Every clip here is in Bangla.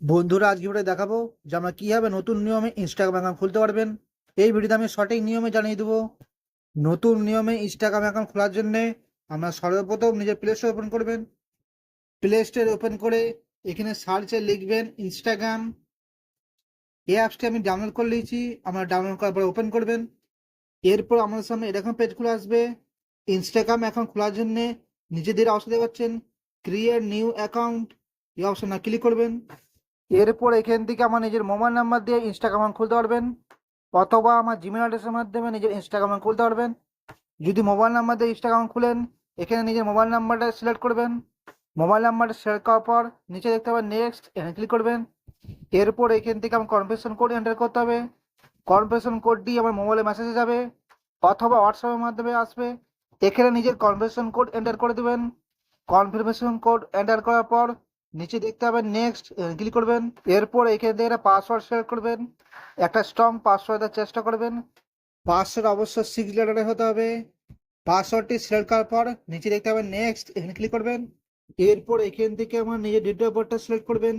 বন্ধুরা, আজকে ভিডিও দেখাবো যে আমরা কীভাবে নতুন নিয়মে ইনস্টাগ্রাম অ্যাকাউন্ট খুলতে পারবেন। এই ভিডিওতে আমি সঠিক নিয়মে জানিয়ে দেবো, নতুন নিয়মে ইনস্টাগ্রাম অ্যাকাউন্ট খোলার জন্যে আমরা সর্বপ্রথম নিজের প্লে স্টোর ওপেন করবেন। প্লে স্টোর ওপেন করে এখানে সার্চে লিখবেন ইনস্টাগ্রাম এই অ্যাপসটি আমি ডাউনলোড করে নিয়েছি, আমরা ডাউনলোড করার পরে ওপেন করবেন। এরপর আমাদের সামনে এরকম পেজ খুলে আসবে। ইনস্টাগ্রাম অ্যাকাউন্ট খোলার জন্যে নিজেদের অবস্থা দেখতে পাচ্ছেন। ক্রিয়েট নিউ অ্যাকাউন্ট এই অপশনে ক্লিক করবেন। এরপর এখান থেকে আমার নিজের মোবাইল নাম্বার দিয়ে ইনস্টাগ্রাম খুলতে পারবেন, অথবা আমার জিমেল অ্যাড্রেসের মাধ্যমে নিজের ইনস্টাগ্রাম খুলতে পারবেন। যদি মোবাইল নাম্বার দিয়ে ইনস্টাগ্রাম খুলেন, এখানে নিজের মোবাইল নাম্বারটা সিলেক্ট করবেন। মোবাইল নাম্বারটা সিলেক্ট করার পর নিচে দেখতে পাবেন নেক্সট এখানে ক্লিক করবেন। এরপর এখান থেকে আমার কনফার্মেশন কোড এন্টার করতে হবে। কনফার্মেশন কোডটি আমার মোবাইলে মেসেজে যাবে, অথবা হোয়াটসঅ্যাপের মাধ্যমে আসবে। এখানে নিজের কনফার্মেশন কোড এন্টার করে দেবেন। কনফার্মেশন কোড এন্টার করার পর নিচে দেখতে পাবেন নেক্সট ক্লিক করবেন। এরপর এখান থেকে একটা পাসওয়ার্ড সিলেক্ট করবেন। একটা স্ট্রং পাসওয়ার্ড দেওয়ার চেষ্টা করবেন। পাসওয়ার্ড অবশ্যই সিক্স লেটারের হতে হবে। পাসওয়ার্ডটি সিলেক্ট করার পর নিচে দেখতে পাবেন নেক্সট এখানে ক্লিক করবেন। এরপর এখান থেকে আমার নিজের ডেট অফ বার্থটা সিলেক্ট করবেন।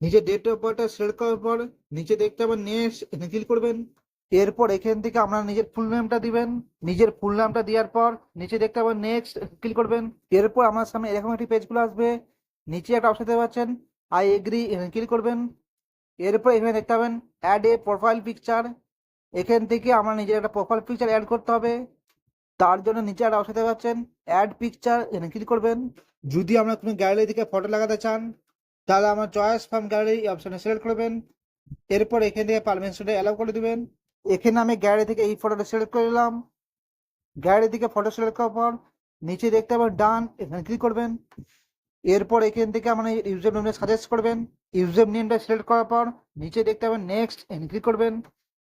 নিজের ডেট অফ বার্থটা সিলেক্ট করার পর নিচে দেখতে পাবেন নেক্সট এখানে ক্লিক করবেন। এরপর এখান থেকে আপনার নিজের ফুল নেমটা দিবেন। নিজের ফুল নামটা দেওয়ার পর নিচে দেখতে পাবেন নেক্সট ক্লিক করবেন। এরপর আমার সামনে এরকম একটি পেজগুলো আসবে। নিচে একটা অপশন দেখতে পাচ্ছেন আই এগ্রি এখানে ক্লিক করবেন। এরপর এখানে দেখতে পাবেন অ্যাড এ প্রোফাইল পিকচার এখান থেকে আমার নিজের একটা প্রোফাইল পিকচার অ্যাড করতে হবে। তার জন্য নিচে একটা অপশন দেখতে পাচ্ছেন অ্যাড পিকচার এখানে ক্লিক করবেন। যদি আমরা কোনো গ্যালারি থেকে ফটো লাগাতে চান, তাহলে আমার চয়েস ফ্রম গ্যালারি অপশনে সিলেক্ট করবেন। এরপর এখান থেকে পারমিশনটা অ্যালাউ করে দেবেন। এখানে আমি গ্যালারি থেকে এই ফটোটা সিলেক্ট করে নিলাম। গ্যালারি থেকে ফটো সিলেক্ট করার পর, নিচে দেখতে পাবেন ডান এখানে ক্লিক করবেন। এরপর এখান থেকে আমার ইউজার নেমটা সাজেস্ট করবেন ইউজার নেমটা সিলেক্ট করার পর নিচে দেখতে পাবেন নেক্সট ক্লিক করবেন।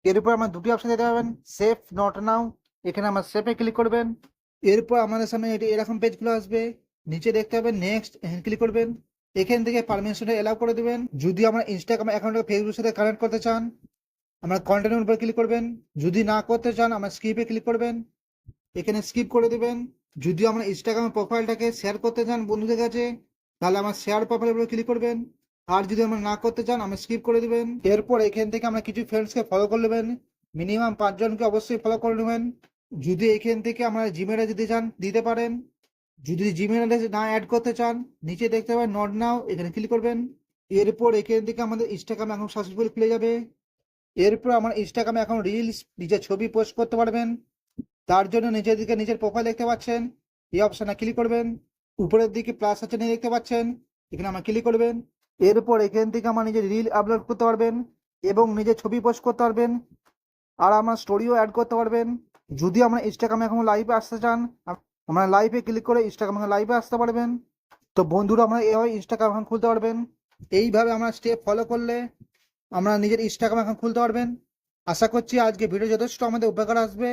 এরপর আমার দুটি অপশন দেখতে পাবেন সেফ নট নাও এখানে আমার সেফে ক্লিক করবেন। এরপর আমাদের সামনে এটি এরকম পেজগুলো আসবে, নিচে দেখতে পাবেন নেক্সট এখানে ক্লিক করবেন। এখান থেকে পারমিশনটা এলাও করে দেবেন। যদি আমরা ইনস্টাগ্রাম অ্যাকাউন্টে ফেসবুকের সাথে কানেক্ট করতে চান, আমরা কন্টেন্টের উপর ক্লিক করবেন। যদি না করতে চান, আমরা স্কিপে ক্লিক করবেন। এখানে স্কিপ করে দেবেন। যদি আমরা ইনস্টাগ্রামের প্রোফাইলটাকে শেয়ার করতে চান বন্ধুদের কাছে তাহলে আমার শেয়ার প্রোফাইলের উপর ক্লিক করবেন। আর যদি আমরা না করতে চান, আমরা স্কিপ করে দেবেন। এরপর এখান থেকে আমরা কিছু ফ্রেন্ডসকে ফলো করে নেবেন। মিনিমাম পাঁচজনকে অবশ্যই ফলো করে নেবেন। যদি এখান থেকে আমরা জিমেলে দিতে চান, দিতে পারেন। যদি জিমেল অ্যাড্রেস না অ্যাড করতে চান, নিচে দেখতে পাবেন নট নাও এখানে ক্লিক করবেন। এরপর এখান থেকে আমাদের ইনস্টাগ্রাম অ্যাকাউন্ট সাকসেসফুল খুলে যাবে। এরপর আমার ইনস্টাগ্রামে এখন রিলস নিজের ছবি পোস্ট করতে পারবেন। তার জন্য নিজের দিকে নিজের প্রোফাইল দেখতে পাচ্ছেন। এই অপশানে ক্লিক করবেন। উপরের দিকে প্লাস আছে নিয়ে দেখতে পাচ্ছেন, এখানে আমার ক্লিক করবেন, এরপর এখান থেকে আমার নিজের রিল আপলোড করতে পারবেন এবং নিজের ছবি পোস্ট করতে পারবেন আর আমার স্টোরিও অ্যাড করতে পারবেন। যদি আমরা ইনস্টাগ্রামে এখন লাইভে আসতে চান আমরা লাইভে ক্লিক করে ইনস্টাগ্রামে লাইভে আসতে পারবেন। তো বন্ধুরা আমরা এভাবে ইনস্টাগ্রাম এখন খুলতে পারবেন। এইভাবে আমরা স্টেপ ফলো করলে আমরা নিজের ইনস্টাগ্রাম এখন খুলতে পারবেন। আশা করছি আজকে ভিডিও যথেষ্ট আমাদের উপকার আসবে।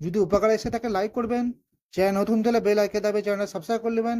যদি উপকার এসে থাকে লাইক করবেন। চ্যানেল নতুন হলে বেল আইকে দেবে চ্যানেলটা সাবস্ক্রাইব করে নেবেন